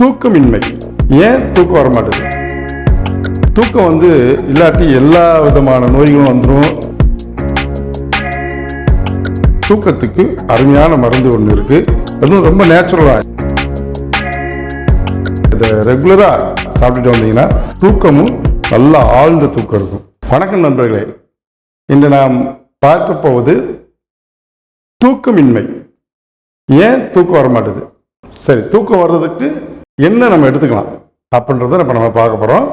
தூக்கமின்மை. ஏன் தூக்கம் வர மாட்டேது தூக்கம் வந்து இல்லாட்டி எல்லா விதமான நோய்களும் வந்துடும் தூக்கத்துக்கு அருமையான மருந்து ஒன்று இருக்கு. அதுவும் ரொம்ப நேச்சுரலாக இதை ரெகுலராக சாப்பிட்டுட்டு வந்தீங்கன்னா தூக்கமும் நல்லா ஆழ்ந்த தூக்கம் இருக்கும். வணக்கம் நண்பர்களே. இன்று நாம் பார்க்க போவது தூக்கமின்மை. ஏன் தூக்கம் வர மாட்டேது சரி தூக்கம் வர்றதுக்கு என்ன நம்ம எடுத்துக்கலாம்? அப்படின்றத இப்போ நம்ம பார்க்க போகிறோம்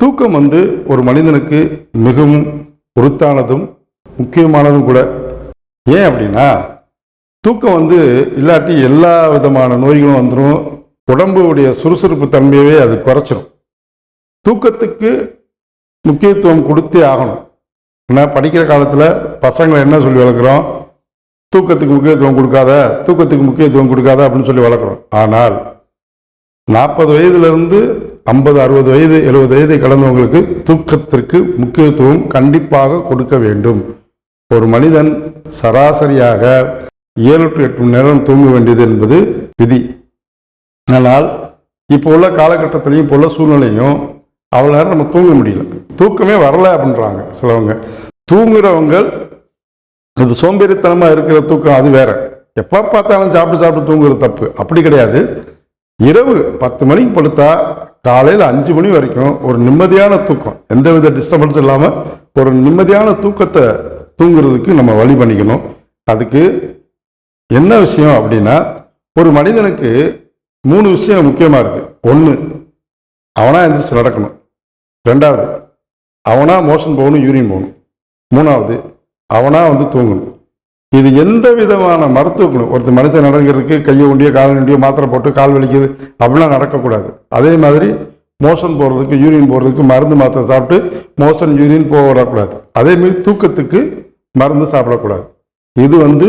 தூக்கம் வந்து ஒரு மனிதனுக்கு மிகவும் உருத்தானதும் முக்கியமானதும் கூட. ஏன் அப்படின்னா தூக்கம் வந்து இல்லாட்டி எல்லா விதமான நோய்களும் வந்துடும் உடம்புடைய சுறுசுறுப்பு தன்மையவே அது குறைச்சிரும். தூக்கத்துக்கு முக்கியத்துவம் கொடுத்தே ஆகணும். ஏன்னா படிக்கிற காலத்தில் பசங்களை என்ன சொல்லி வளர்க்குறோம்? தூக்கத்துக்கு முக்கியத்துவம் கொடுக்காத தூக்கத்துக்கு முக்கியத்துவம் கொடுக்காத அப்படின்னு சொல்லி வளர்க்குறோம். ஆனால் நாற்பது வயதுலேருந்து ஐம்பது அறுபது வயது எழுபது வயதை கடந்தவங்களுக்கு தூக்கத்திற்கு முக்கியத்துவம் கண்டிப்பாக கொடுக்க வேண்டும். ஒரு மனிதன் சராசரியாக ஏழு டு எட்டு மணி நேரம் தூங்க வேண்டியது என்பது விதி. ஆனால் இப்போ உள்ள காலகட்டத்திலையும் இப்போ உள்ள சூழ்நிலையும் அவ்வளோ நேரம் நம்ம தூங்க முடியல. தூக்கமே வரல அப்படின்றாங்க சிலவங்க. தூங்குறவங்க இது சோம்பேறித்தனமாக இருக்கிற தூக்கம் அது வேற. எப்போ பார்த்தாலும் சாப்பிட்டு சாப்பிட்டு தூங்குறது தப்பு. அப்படி கிடையாது. இரவு பத்து மணிக்கு படுத்தா காலையில் அஞ்சு மணி வரைக்கும் ஒரு நிம்மதியான தூக்கம். எந்தவித டிஸ்டர்பன்ஸும் இல்லாமல் ஒரு நிம்மதியான தூக்கத்தை தூங்குறதுக்கு நம்ம வழி பண்ணிக்கணும். அதுக்கு என்ன விஷயம் அப்படின்னா ஒரு மனிதனுக்கு மூணு விஷயம் முக்கியமாக இருக்குது ஒன்று அவனாக எந்திரிச்சு நடக்கணும். ரெண்டாவது அவனாக மோஷன் போகணும் யூரின் போகணும். மூணாவது அவனாக வந்து தூங்கணும். இது எந்த விதமான மருத்துவ குணம்? ஒருத்தர் மனுஷன் நடக்கிறதுக்கு கையை ஒண்டியோ கால் ஒண்டியோ மாத்திரை போட்டு கால் வலிக்குது அப்படிலாம் நடக்கக்கூடாது. அதே மாதிரி மோஷன் போகிறதுக்கு யூரின் போகிறதுக்கு மருந்து மாத்திரை சாப்பிட்டு மோஷன் யூரின் போக விடக்கூடாது அதேமாரி தூக்கத்துக்கு மருந்து சாப்பிடக்கூடாது. இது வந்து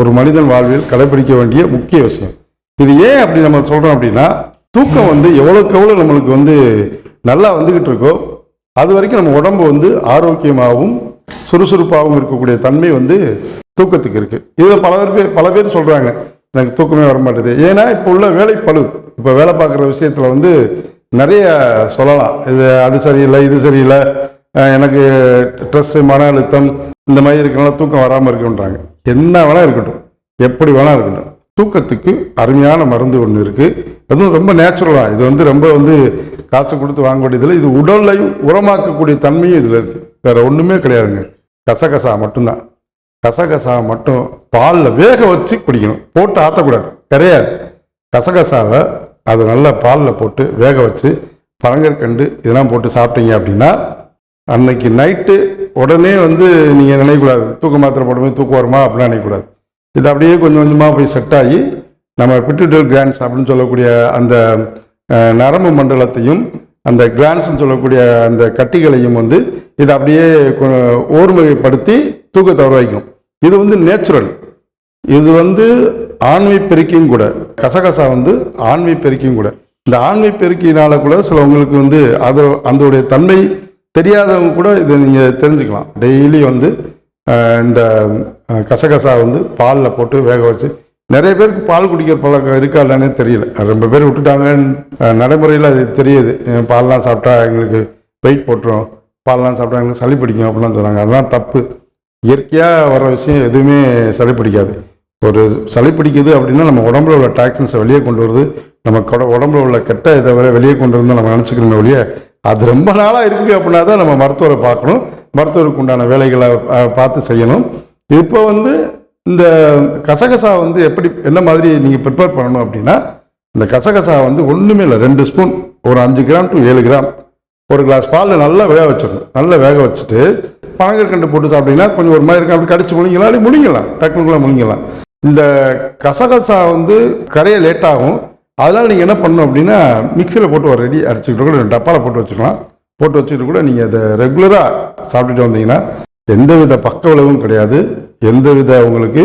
ஒரு மனிதன் வாழ்வில் கடைபிடிக்க வேண்டிய முக்கிய விஷயம். இது ஏன் அப்படி நம்ம சொல்கிறோம் அப்படின்னா தூக்கம் வந்து எவ்வளோக்கு எவ்வளோ நம்மளுக்கு வந்து நல்லா வந்துக்கிட்டு இருக்கோ அது வரைக்கும் நம்ம உடம்பு வந்து ஆரோக்கியமாகவும் சுறுசுறுப்பாகவும் இருக்கக்கூடிய தன்மை வந்து தூக்கத்துக்கு இருக்கு. இதில் பல பேர் பல பேர் சொல்றாங்க. எனக்கு தூக்கமே வர மாட்டேது ஏன்னா இப்போ உள்ள வேலைப்பளு. இப்போ வேலை பார்க்குற விஷயத்தில் வந்து நிறைய சொல்லலாம். இது அது சரியில்லை இது சரியில்லை. எனக்கு ஸ்ட்ரெஸ்ஸு மன அழுத்தம் இந்த மாதிரி இருக்கனால தூக்கம் வராமல் இருக்குன்றாங்க. என்ன வேணால் இருக்கட்டும். எப்படி வேணா இருக்கட்டும். தூக்கத்துக்கு அருமையான மருந்து ஒன்று இருக்குது அதுவும் ரொம்ப நேச்சுரலாக இது வந்து ரொம்ப வந்து காசு கொடுத்து வாங்க வேண்டியதில் இது உடலை உரமாக்கக்கூடிய தன்மையும் இதில் இருக்குது வேறு ஒன்றுமே கிடையாதுங்க. கசகசா மட்டும்தான். கசகசா மட்டும் பாலில் வேக வச்சு குடிக்கணும். போட்டு ஆற்றக்கூடாது கிடையாது. கசகசாவை அது நல்லா பாலில் போட்டு வேக வச்சு பரங்கற்கண்டு இதெல்லாம் போட்டு சாப்பிட்டீங்க அப்படின்னா அன்னைக்கு நைட்டு உடனே வந்து நீங்கள் நினைக்கக்கூடாது. தூக்க மாத்திரை போடும்போது தூக்கம் வருமா அப்படிலாம் நினைக்கக்கூடாது. இது அப்படியே கொஞ்சம் கொஞ்சமாக போய் செட் ஆகி நம்ம பிட்டுடல் கிராண்ட்ஸ் அப்படின்னு சொல்லக்கூடிய அந்த நரம்பு மண்டலத்தையும் அந்த கிளான்ஸ்ன்னு சொல்லக்கூடிய அந்த கட்டிகளையும் வந்து இதை அப்படியே ஓர்முறைப்படுத்தி தூக்கத்தை வர வைக்கும் இது வந்து நேச்சுரல் இது வந்து ஆண்மை பெருக்கியும் கூட கசகசா வந்து ஆண்மை பெருக்கியும் கூட. இந்த ஆண்மை பெருக்கினால கூட சிலவங்களுக்கு வந்து அது அதோடைய தன்மை தெரியாதவங்க கூட இதை நீங்கள் தெரிஞ்சுக்கலாம். டெய்லி வந்து இந்த கசகசா வந்து பாலில் போட்டு வேக வச்சு நிறைய பேருக்கு பால் குடிக்கிற பழக்கம் இருக்கா இல்லைன்னே தெரியல. அது ரொம்ப பேர் விட்டுட்டாங்க நடைமுறையில் அது தெரியுது. பால்லாம் சாப்பிட்டா எங்களுக்கு வெயிட் போட்டுரும் பால்லாம் சாப்பிட்டா எங்களுக்கு சளி பிடிக்கும் அப்படிலாம் சொல்கிறாங்க அதெல்லாம் தப்பு. இயற்கையாக வர விஷயம் எதுவுமே சளி பிடிக்காது. ஒரு சளி பிடிக்குது அப்படின்னா நம்ம உடம்புல உள்ள டாக்ஸின்ஸை வெளியே கொண்டு வருது. நம்ம உடம்புல உள்ள கெட்ட இதை வரை வெளியே கொண்டு வந்து நம்ம நினச்சிக்கணுமே ஒழிய அது ரொம்ப நாளாக இருக்குது அப்படின்னா தான் நம்ம மருத்துவரை பார்க்கணும். மருத்துவருக்கு உண்டான வேலைகளை பார்த்து செய்யணும். இப்போ வந்து இந்த கசகசா வந்து எப்படி என்ன மாதிரி நீங்கள் ப்ரிப்பேர் பண்ணணும் அப்படின்னா இந்த கசகசா வந்து ஒன்றுமே இல்லை ரெண்டு ஸ்பூன் ஒரு அஞ்சு கிராம் டு ஏழு கிராம் ஒரு கிளாஸ் பால் நல்லா வேக வச்சிடணும். நல்லா வேக வச்சுட்டு பனங்கற்கண்டு போட்டு சாப்பிட்டீங்கன்னா கொஞ்சம் ஒரு மாதிரி இருக்கும். அப்படி கடிச்சு முழுங்கலாம். அப்படி முழுங்கலாம். டக்குனுக்குள்ள முழுங்கலாம். இந்த கசகசா வந்து கரைய லேட்டாகும் அதனால் நீங்கள் என்ன பண்ணணும் அப்படின்னா மிக்சியில் போட்டு ஒரு ரெடி அடிச்சுக்கிட்டு கூட டப்பாவில் போட்டு வச்சுக்கலாம். போட்டு வச்சுக்கிட்டு கூட நீங்கள் அதை ரெகுலராக சாப்பிட்டுட்டு வந்தீங்கன்னா எந்தவித பக்க விளைவும் கிடையாது. எந்தவித உங்களுக்கு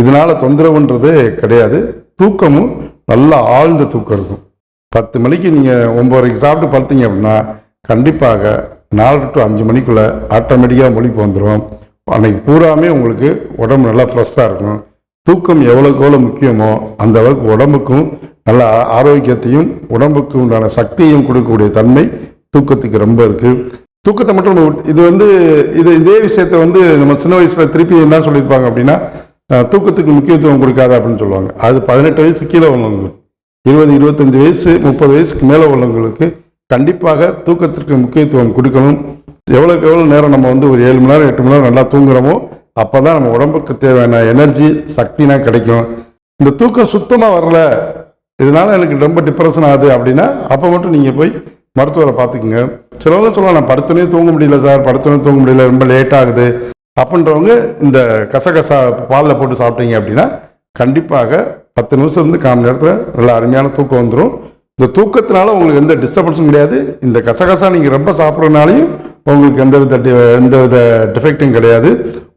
இதனால் தொந்தரவுன்றது கிடையாது. தூக்கமும் நல்லா ஆழ்ந்த தூக்கம் இருக்கும். பத்து மணிக்கு நீங்கள் ஒம்பதரைக்கு சாப்பிட்டு படுத்தீங்க அப்படின்னா கண்டிப்பாக நாலு டு அஞ்சு மணிக்குள்ளே ஆட்டோமேட்டிக்காக மொழிப்பு வந்துடும் அன்னைக்கு பூராமே உங்களுக்கு உடம்பு நல்லா ஃப்ரெஷ்ஷாக இருக்கும் தூக்கம் எவ்வளோக்கு எவ்வளோ முக்கியமோ அந்த அளவுக்கு உடம்புக்கும் நல்ல ஆரோக்கியத்தையும் உடம்புக்கு உண்டான சக்தியையும் கொடுக்கக்கூடிய தன்மை தூக்கத்துக்கு ரொம்ப இருக்குது தூக்கத்தை மட்டும் இது வந்து இது இதே விஷயத்தை வந்து நம்ம சின்ன வயசில் திருப்பி என்ன சொல்லியிருப்பாங்க அப்படின்னா தூக்கத்துக்கு முக்கியத்துவம் கொடுக்காத அப்படின்னு சொல்லுவாங்க. அது பதினெட்டு வயசு கீழே உள்ளவங்களுக்கு இருபது இருபத்தஞ்சி வயசு முப்பது வயசுக்கு மேலே உள்ளவங்களுக்கு கண்டிப்பாக தூக்கத்திற்கு முக்கியத்துவம் கொடுக்கணும். எவ்வளோக்கு எவ்வளோ நேரம் நம்ம வந்து ஒரு ஏழு மணி நேரம் எட்டு மணி நேரம் நல்லா தூங்குறோமோ அப்போ தான் நம்ம உடம்புக்கு தேவையான எனர்ஜி சக்தினா கிடைக்கும். இந்த தூக்கம் சுத்தமாக வரல இதனால் எனக்கு ரொம்ப டிப்ரெஷன் ஆகுது அப்படின்னா அப்போ மட்டும் நீங்கள் போய் மருத்துவரை பார்த்துக்குங்க. சிலவங்க சொல்லலாம் நான் படுத்தோனே தூங்க முடியல சார் படுத்தோனே தூங்க முடியல ரொம்ப லேட் ஆகுது. அப்படின்றவங்க இந்த கசகசா பாலில் போட்டு சாப்பிட்டீங்க அப்படின்னா கண்டிப்பாக பத்து நிமிஷம் இருந்து கால் மணி நேரத்தில் நல்ல அருமையான தூக்கம் வந்துடும் இந்த தூக்கத்தினால உங்களுக்கு எந்த டிஸ்டர்பன்ஸும் கிடையாது. இந்த கசகசா நீங்கள் ரொம்ப சாப்பிட்றதுனாலையும் உங்களுக்கு எந்த வித எந்த வித டிஃபெக்டும் கிடையாது.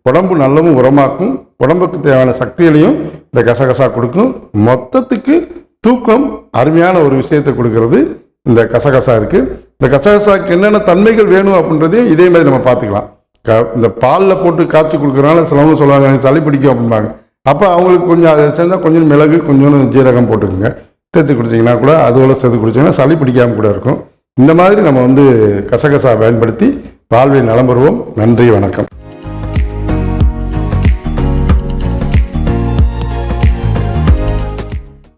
உடம்பு நல்லவும் உரமாக்கும். உடம்புக்கு தேவையான சக்திகளையும் இந்த கசகசா கொடுக்கும். மொத்தத்துக்கு தூக்கம் அருமையான ஒரு விஷயத்தை கொடுக்கறது. இந்த கசகசா இருக்குது இந்த கசகசாக்கு என்னென்ன தன்மைகள் வேணும் அப்படின்றதையும் இதே மாதிரி நம்ம பார்த்துக்கலாம். க இந்த பாலில் போட்டு காய்ச்சி கொடுக்குறனால சிலவங்க சொல்லுவாங்க சளி பிடிக்கும் அப்படிம்பாங்க. அப்போ அவங்களுக்கு கொஞ்சம் அதை சேர்ந்தால் கொஞ்சம் மிளகு கொஞ்சம் ஜீரகம் போட்டுக்கோங்க. தேய்ச்சி குடிச்சிங்கன்னா கூட அதோட சேர்த்து குடிச்சிங்கன்னா சளி பிடிக்காமல் கூட இருக்கும். இந்த மாதிரி நம்ம வந்து கசகசா பயன்படுத்தி வாழ்வை நலம் பெறுவோம் நன்றி வணக்கம்.